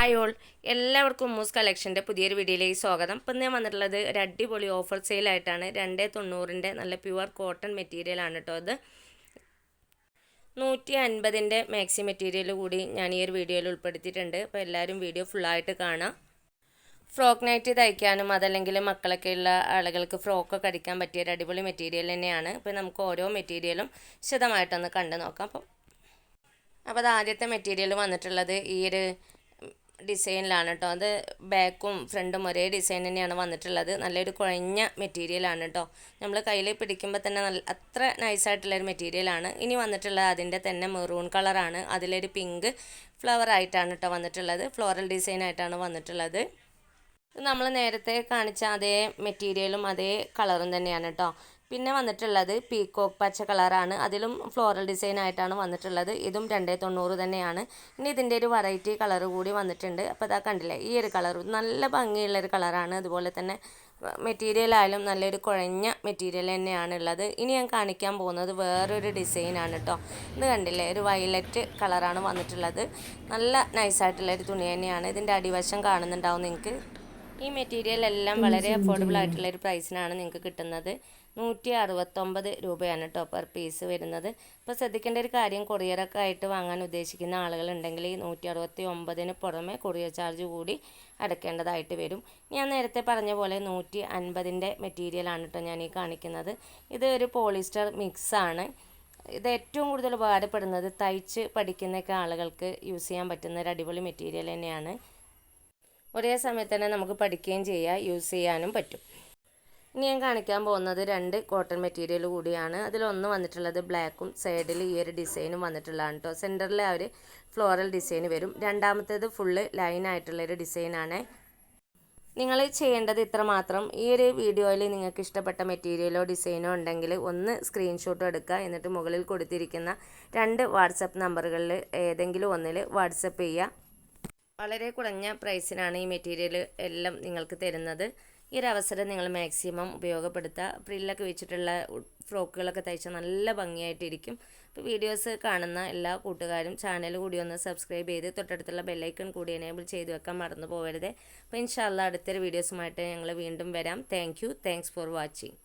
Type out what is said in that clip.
Hi all. എല്ലാവർക്കും മൂസ് കളക്ഷന്റെ പുതിയൊരു വീഡിയോയിലേക്ക് സ്വാഗതം. ഇപ്പം ഞാൻ വന്നിട്ടുള്ളത് ഒരു അടിപൊളി ഓഫർ സെയിലായിട്ടാണ് രണ്ട് തൊണ്ണൂറിന്റെ നല്ല പ്യുവർ കോട്ടൺ മെറ്റീരിയലാണ് കേട്ടോ അത് നൂറ്റി അൻപതിന്റെ മാക്സി മെറ്റീരിയൽ കൂടി ഞാൻ ഈ ഒരു വീഡിയോയിൽ ഉൾപ്പെടുത്തിയിട്ടുണ്ട്. അപ്പോൾ എല്ലാവരും വീഡിയോ ഫുള്ളായിട്ട് കാണാം. ഫ്രോക്ക് നൈറ്റ് തയ്ക്കാനും അതല്ലെങ്കിൽ മക്കളൊക്കെ ഉള്ള ആളുകൾക്ക് ഫ്രോക്കൊക്കെ അടിക്കാൻ പറ്റിയ ഒരു അടിപൊളി മെറ്റീരിയൽ തന്നെയാണ്. അപ്പോൾ നമുക്ക് ഓരോ മെറ്റീരിയലും വിശദമായിട്ടൊന്ന് കണ്ടു നോക്കാം. അപ്പം അപ്പോൾ അത് ആദ്യത്തെ മെറ്റീരിയൽ വന്നിട്ടുള്ളത് ഈ ഒരു ഡിസൈനിലാണ് കേട്ടോ അത് ബാക്കും ഫ്രണ്ടും ഒരേ ഡിസൈൻ തന്നെയാണ് വന്നിട്ടുള്ളത്. നല്ലൊരു കുഴഞ്ഞ മെറ്റീരിയലാണ് കേട്ടോ നമ്മൾ കയ്യിൽ പിടിക്കുമ്പോൾ തന്നെ നല്ല അത്ര നൈസായിട്ടുള്ളൊരു മെറ്റീരിയലാണ്. ഇനി വന്നിട്ടുള്ളത് അതിന്റെ തന്നെ മെറൂൺ കളറാണ്. അതിലൊരു പിങ്ക് ഫ്ലവർ ആയിട്ടാണ് കേട്ടോ വന്നിട്ടുള്ളത്. ഫ്ലോറൽ ഡിസൈൻ ആയിട്ടാണ് വന്നിട്ടുള്ളത്. നമ്മൾ നേരത്തെ കാണിച്ച അതേ മെറ്റീരിയലും അതേ കളറും തന്നെയാണ് കേട്ടോ പിന്നെ വന്നിട്ടുള്ളത് പീക്കോക്ക് പച്ച കളറാണ്. അതിലും ഫ്ലോറൽ ഡിസൈൻ ആയിട്ടാണ് വന്നിട്ടുള്ളത്. ഇതും രണ്ടേ തൊണ്ണൂറ് തന്നെയാണ്. ഇനി ഇതിന്റെ ഒരു വെറൈറ്റി കളർ കൂടി വന്നിട്ടുണ്ട്. അപ്പോൾ അതാ കണ്ടില്ലേ ഈ ഒരു കളർ നല്ല ഭംഗിയുള്ളൊരു കളറാണ് അതുപോലെ തന്നെ മെറ്റീരിയൽ ആയാലും നല്ലൊരു കുഴഞ്ഞ മെറ്റീരിയൽ തന്നെയാണ് ഉള്ളത്. ഇനി ഞാൻ കാണിക്കാൻ പോകുന്നത് വേറൊരു ഡിസൈനാണ് കേട്ടോ ഇത് കണ്ടില്ലേ ഒരു വയലറ്റ് കളറാണ് വന്നിട്ടുള്ളത്. നല്ല നൈസായിട്ടുള്ളൊരു തുണി തന്നെയാണ്. ഇതിന്റെ അടിവശം കാണുന്നുണ്ടാവും നിങ്ങൾക്ക്. ഈ മെറ്റീരിയൽ എല്ലാം വളരെ അഫോർഡബിൾ ആയിട്ടുള്ള ഒരു പ്രൈസിനാണ് നിങ്ങൾക്ക് കിട്ടുന്നത്. നൂറ്റി അറുപത്തൊമ്പത് രൂപയാണ് കേട്ടോ പെർ പീസ് വരുന്നത്. ഇപ്പോൾ ശ്രദ്ധിക്കേണ്ട ഒരു കാര്യം കൊറിയറൊക്കെ ആയിട്ട് വാങ്ങാൻ ഉദ്ദേശിക്കുന്ന ആളുകളുണ്ടെങ്കിൽ ഈ നൂറ്റി അറുപത്തി ഒമ്പതിന് പുറമെ കൊറിയർ ചാർജ് കൂടി അടയ്ക്കേണ്ടതായിട്ട് വരും. ഞാൻ നേരത്തെ പറഞ്ഞ പോലെ നൂറ്റി അൻപതിന്റെ മെറ്റീരിയലാണ് കേട്ടോ ഞാൻ ഈ കാണിക്കുന്നത്. ഇത് ഒരു പോളിസ്റ്റർ മിക്സാണ് ഇത് ഏറ്റവും കൂടുതൽ ഉപകാരപ്പെടുന്നത് തയ്ച്ച് പഠിക്കുന്നൊക്കെ ആളുകൾക്ക് യൂസ് ചെയ്യാൻ പറ്റുന്ന ഒരു അടിപൊളി മെറ്റീരിയൽ തന്നെയാണ്. ഒരേ സമയത്ത് തന്നെ നമുക്ക് പഠിക്കുകയും ചെയ്യാം യൂസ് ചെയ്യാനും പറ്റും. ഇനി ഞാൻ കാണിക്കാൻ പോകുന്നത് രണ്ട് കോട്ടൺ മെറ്റീരിയൽ കൂടിയാണ്. അതിലൊന്ന് വന്നിട്ടുള്ളത് ബ്ലാക്കും സൈഡിൽ ഈ ഒരു ഡിസൈനും വന്നിട്ടുള്ളതാണ് കേട്ടോ സെന്ററിൽ ആ ഒരു ഫ്ലോറൽ ഡിസൈൻ വരും. രണ്ടാമത്തേത് ഫുള്ള് ലൈൻ ആയിട്ടുള്ളൊരു ഡിസൈനാണ് നിങ്ങൾ ചെയ്യേണ്ടത് ഇത്ര മാത്രം. ഈ ഒരു വീഡിയോയിൽ നിങ്ങൾക്ക് ഇഷ്ടപ്പെട്ട മെറ്റീരിയലോ ഡിസൈനോ ഉണ്ടെങ്കിൽ ഒന്ന് സ്ക്രീൻഷോട്ട് എടുക്കുക. എന്നിട്ട് മുകളിൽ കൊടുത്തിരിക്കുന്ന രണ്ട് വാട്സപ്പ് നമ്പറുകളിൽ ഏതെങ്കിലും ഒന്നിൽ വാട്സപ്പ് ചെയ്യുക. വളരെ കുറഞ്ഞ പ്രൈസിനാണ് ഈ മെറ്റീരിയൽ എല്ലാം നിങ്ങൾക്ക് തരുന്നത്. ഈ ഒരു അവസരം നിങ്ങൾ മാക്സിമം ഉപയോഗപ്പെടുത്തുക. പ്രില്ലൊക്കെ വെച്ചിട്ടുള്ള ഫ്രോക്കുകളൊക്കെ തയ്ച്ചാൽ നല്ല ഭംഗിയായിട്ടിരിക്കും. അപ്പോൾ വീഡിയോസ് കാണുന്ന എല്ലാ കൂട്ടുകാരും ചാനൽ കൂടി ഒന്ന് സബ്സ്ക്രൈബ് ചെയ്ത് തൊട്ടടുത്തുള്ള ബെല്ലൈക്കൺ കൂടി എനേബിൾ ചെയ്ത് വെക്കാൻ മറന്നു പോകരുത്. അപ്പോൾ ഇൻഷാല്ല അടുത്തൊരു വീഡിയോസുമായിട്ട് ഞങ്ങൾ വീണ്ടും വരാം. Thank you thanks for watching